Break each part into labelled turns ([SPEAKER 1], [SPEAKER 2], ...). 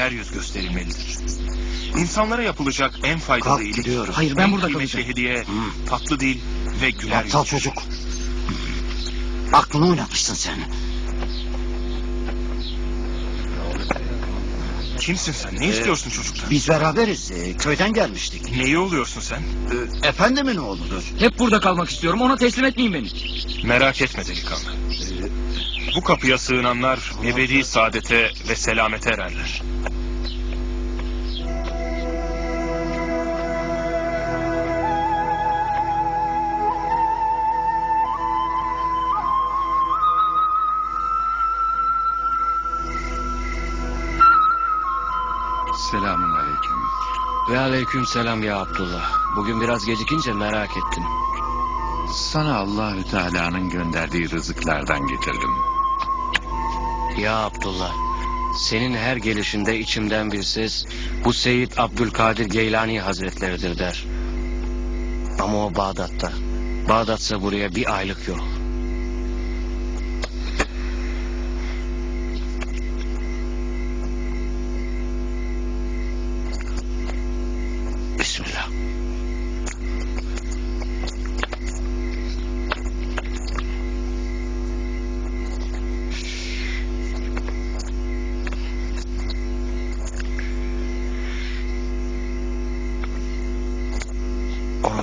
[SPEAKER 1] güler yüz gösterilmelidir. İnsanlara yapılacak en faydalı
[SPEAKER 2] Kalk,
[SPEAKER 1] iyilik,
[SPEAKER 2] gidiyoruz.
[SPEAKER 3] Hayır, ben
[SPEAKER 1] en
[SPEAKER 3] burada
[SPEAKER 1] kıymetli
[SPEAKER 3] kalacağım.
[SPEAKER 1] hediye, tatlı dil ve güler yüz.
[SPEAKER 2] Aptal çocuk. Aklını oynatmışsın sen.
[SPEAKER 1] Kimsin sen? Ne istiyorsun çocuktan?
[SPEAKER 2] Biz beraberiz. e, köyden gelmiştik.
[SPEAKER 1] Neyi oluyorsun sen?
[SPEAKER 2] E, efendimin oğludur.
[SPEAKER 3] Hep burada kalmak istiyorum. Ona teslim etmeyin beni.
[SPEAKER 1] Merak etme delikanlı. Bu kapıya sığınanlar ebedi saadete ve selamete ererler.
[SPEAKER 4] Selamun aleyküm.
[SPEAKER 5] Ve aleyküm selam ya Abdullah. Bugün biraz gecikince merak ettim.
[SPEAKER 4] Sana Allahü Teala'nın gönderdiği rızıklardan getirdim.
[SPEAKER 5] Ya Abdullah, senin her gelişinde içimden bir ses bu Seyyid Abdülkadir Geylani Hazretleridir der. Ama o Bağdat'ta. Bağdat'sa buraya bir aylık yol.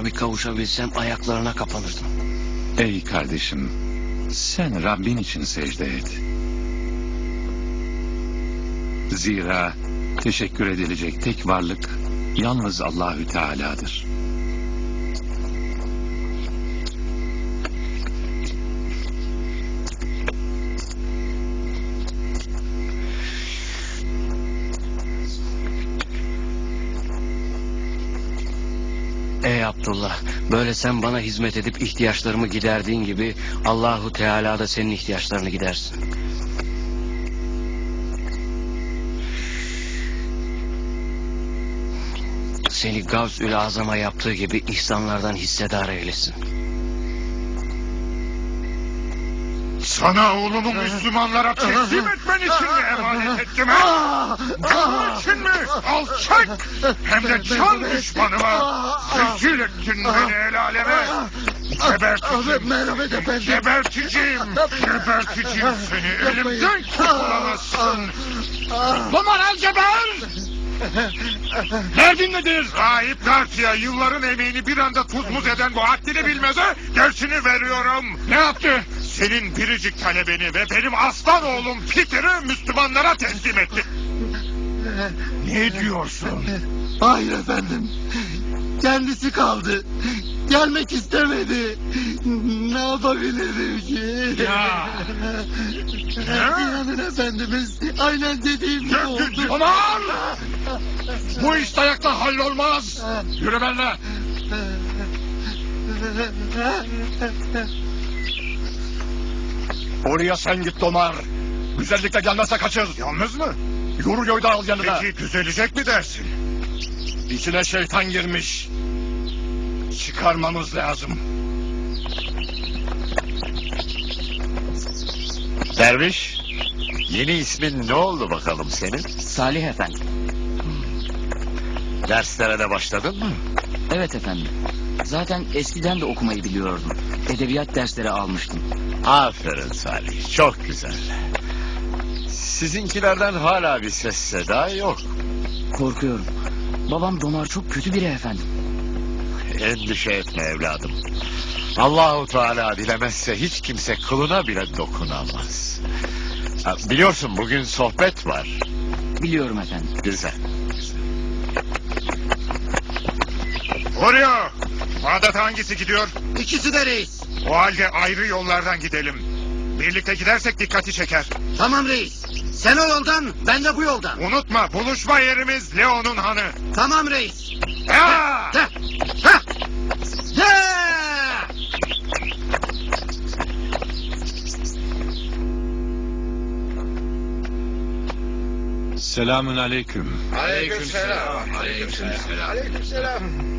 [SPEAKER 5] Bir kavuşabilsem ayaklarına kapanırdım.
[SPEAKER 4] Ey kardeşim, sen Rabbin için secde et. Zira teşekkür edilecek tek varlık yalnız Allahü Teala'dır.
[SPEAKER 5] Ey Abdullah, böyle sen bana hizmet edip ihtiyaçlarımı giderdiğin gibi Allahu Teala da senin ihtiyaçlarını gidersin. Seni Gavs-ül Azam'a yaptığı gibi ihsanlardan hissedar eylesin.
[SPEAKER 6] Sana oğlumu Müslümanlara teslim etmen için mi emanet ettim ha? Bunun için mi? Alçak! Hem de can düşmanıma! Rezil ettin beni el aleme! Geberteceğim!
[SPEAKER 2] Merhamet efendim.
[SPEAKER 6] Geberteceğim! Geberteceğim seni! Elimden kurtulamazsın! Duman al geber! Derdin nedir? Rahip Garcia yılların emeğini bir anda tuz muz eden bu haddini bilmeze dersini veriyorum. Ne yaptı? Senin biricik talebeni ve benim aslan oğlum Peter'ı Müslümanlara teslim etti. Ne diyorsun?
[SPEAKER 2] Hayır efendim. Kendisi kaldı. Gelmek istemedi. Ne yapabilirim ki?
[SPEAKER 6] Ya. Ne?
[SPEAKER 2] İnanın efendimiz. Aynen dediğim gibi oldu.
[SPEAKER 6] Aman! Bu iş dayakla hallolmaz. Yürü benimle.
[SPEAKER 7] Oraya sen git Domar. Güzellikle gelmezse kaçır.
[SPEAKER 6] Yalnız mı?
[SPEAKER 7] Yoruyo'yu da al yanına.
[SPEAKER 6] Peki düzelecek mi dersin?
[SPEAKER 7] İçine şeytan girmiş. Çıkarmamız lazım.
[SPEAKER 8] Derviş, yeni ismin ne oldu bakalım senin?
[SPEAKER 3] Salih efendim.
[SPEAKER 8] Derslere de başladın mı?
[SPEAKER 3] Evet efendim. Zaten eskiden de okumayı biliyordum. Edebiyat dersleri almıştım.
[SPEAKER 8] Aferin Salih, çok güzel. Sizinkilerden hala bir ses seda yok.
[SPEAKER 3] Korkuyorum. Babam Domar çok kötü biri efendim.
[SPEAKER 8] Endişe etme evladım. Allahu Teala dilemezse hiç kimse kılına bile dokunamaz. Ha, Biliyorsun bugün sohbet var.
[SPEAKER 3] Biliyorum efendim.
[SPEAKER 8] Güzel.
[SPEAKER 6] Oraya! Bağdat hangisi gidiyor?
[SPEAKER 2] İkisi de reis.
[SPEAKER 6] O halde ayrı yollardan gidelim. Birlikte gidersek dikkati çeker.
[SPEAKER 2] Tamam reis. Sen o yoldan, ben de bu yoldan.
[SPEAKER 6] Unutma buluşma yerimiz Leon'un hanı.
[SPEAKER 2] Tamam reis.
[SPEAKER 6] Ya!
[SPEAKER 2] Heh, heh. Heh!
[SPEAKER 4] Selamun aleyküm.
[SPEAKER 6] Aleykümselam. Aleykümselam. Ey,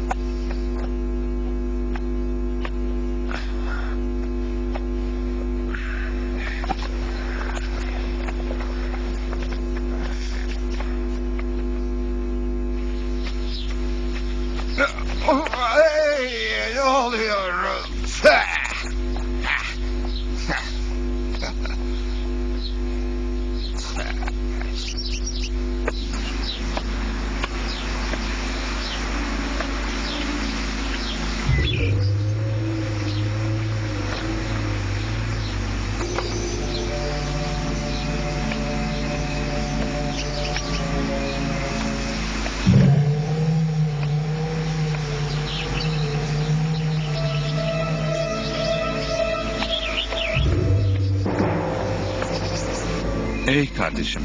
[SPEAKER 4] Ey kardeşim,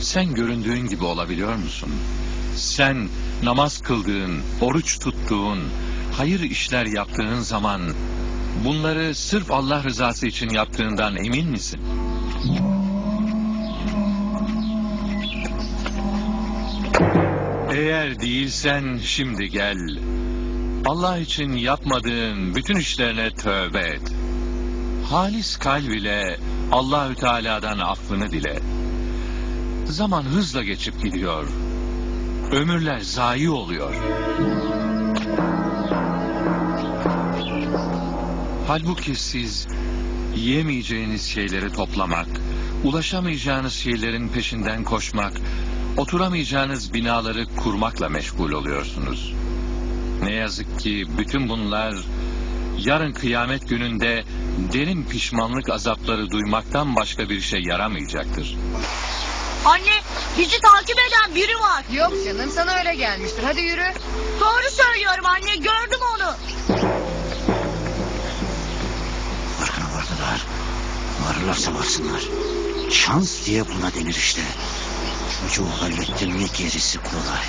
[SPEAKER 4] sen göründüğün gibi olabiliyor musun? Sen namaz kıldığın, oruç tuttuğun, hayır işler yaptığın zaman bunları sırf Allah rızası için yaptığından emin misin? Eğer değilsen şimdi gel. Allah için yapmadığın bütün işlerine tövbe et. Halis kalb ile Allahü Teala'dan affını dile. Zaman hızla geçip gidiyor. Ömürler zayi oluyor. Halbuki siz yiyemeyeceğiniz şeyleri toplamak, ulaşamayacağınız şeylerin peşinden koşmak, oturamayacağınız binaları kurmakla meşgul oluyorsunuz. Ne yazık ki bütün bunlar yarın kıyamet gününde derin pişmanlık azapları duymaktan başka bir şey yaramayacaktır.
[SPEAKER 9] Anne bizi takip eden biri var.
[SPEAKER 10] Yok canım sana öyle gelmiştir. Hadi yürü.
[SPEAKER 9] Doğru söylüyorum anne gördüm onu.
[SPEAKER 2] Farkına vardılar. Varırlarsa varsınlar. Şans diye buna denir işte. Çocuğu hallettim mi gerisi kolay.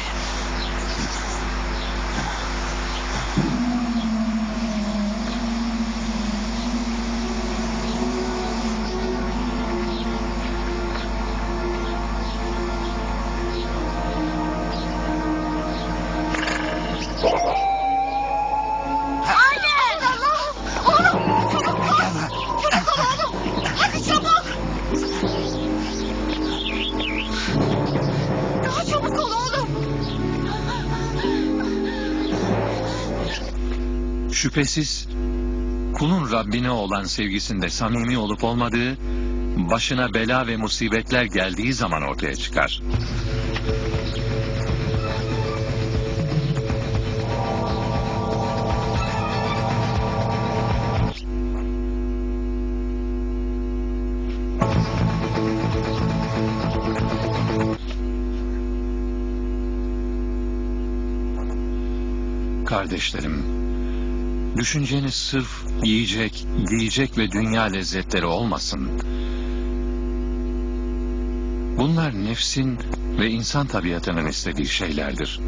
[SPEAKER 4] Şüphesiz kulun Rabbine olan sevgisinde samimi olup olmadığı, başına bela ve musibetler geldiği zaman ortaya çıkar. Kardeşlerim, düşünceniz sırf yiyecek, giyecek ve dünya lezzetleri olmasın. Bunlar nefsin ve insan tabiatının istediği şeylerdir.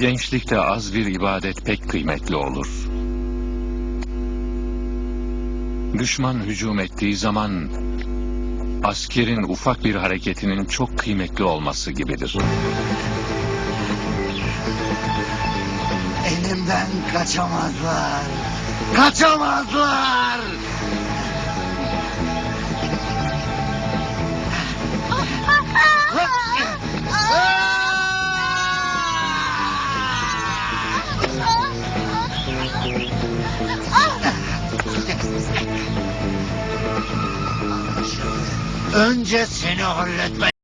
[SPEAKER 4] Gençlikte az bir ibadet pek kıymetli olur. Düşman hücum ettiği zaman askerin ufak bir hareketinin çok kıymetli olması gibidir.
[SPEAKER 2] Elimden kaçamazlar. Kaçamazlar. Just in all